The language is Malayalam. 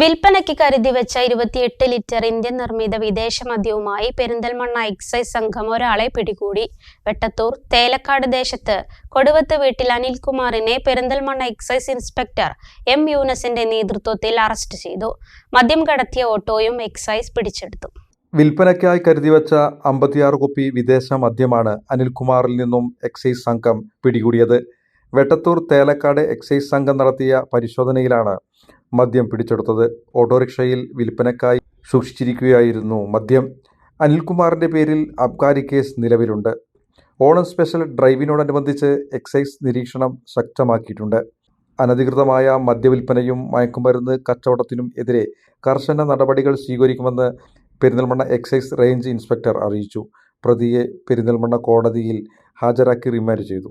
വിൽപ്പനയ്ക്ക് കരുതി വെച്ച ഇരുപത്തിയെട്ട് ലിറ്റർ ഇന്ത്യൻ നിർമ്മിത വിദേശ മദ്യവുമായി പെരിന്തൽമണ്ണ എക്സൈസ് സംഘം ഒരാളെ പിടികൂടി. വെട്ടത്തൂർ തേലക്കാട് ദേശത്ത് കൊടുവത്ത് വീട്ടിൽ അനിൽകുമാറിനെ പെരിന്തൽമണ്ണ എക്സൈസ് ഇൻസ്പെക്ടർ എം യൂനസിന്റെ നേതൃത്വത്തിൽ അറസ്റ്റ് ചെയ്തു. മദ്യം കടത്തിയ ഓട്ടോയും എക്സൈസ് പിടിച്ചെടുത്തു. വിൽപ്പനയ്ക്കായി കരുതിവച്ച അമ്പത്തിയാറ് കുപ്പി വിദേശ മദ്യമാണ് അനിൽകുമാറിൽ നിന്നും എക്സൈസ് സംഘം പിടികൂടിയത്. വെട്ടത്തൂർ തേലക്കാട് എക്സൈസ് സംഘം നടത്തിയ പരിശോധനയിലാണ് മദ്യം പിടിച്ചെടുത്തത്. ഓട്ടോറിക്ഷയിൽ വിൽപ്പനക്കായി സൂക്ഷിച്ചിരിക്കുകയായിരുന്നു മദ്യം. അനിൽകുമാറിന്റെ പേരിൽ അബ്കാരി കേസ് നിലവിലുണ്ട്. ഓണം സ്പെഷ്യൽ ഡ്രൈവിനോടനുബന്ധിച്ച് എക്സൈസ് നിരീക്ഷണം ശക്തമാക്കിയിട്ടുണ്ട്. അനധികൃതമായ മദ്യവിൽപ്പനയും മയക്കുമരുന്ന് കച്ചവടത്തിനും എതിരെ കർശന നടപടികൾ സ്വീകരിക്കുമെന്ന് പെരിന്തൽമണ്ണ എക്സൈസ് റേഞ്ച് ഇൻസ്പെക്ടർ അറിയിച്ചു. പ്രതിയെ പെരിന്തൽമണ്ണ കോടതിയിൽ ഹാജരാക്കി റിമാൻഡ് ചെയ്തു.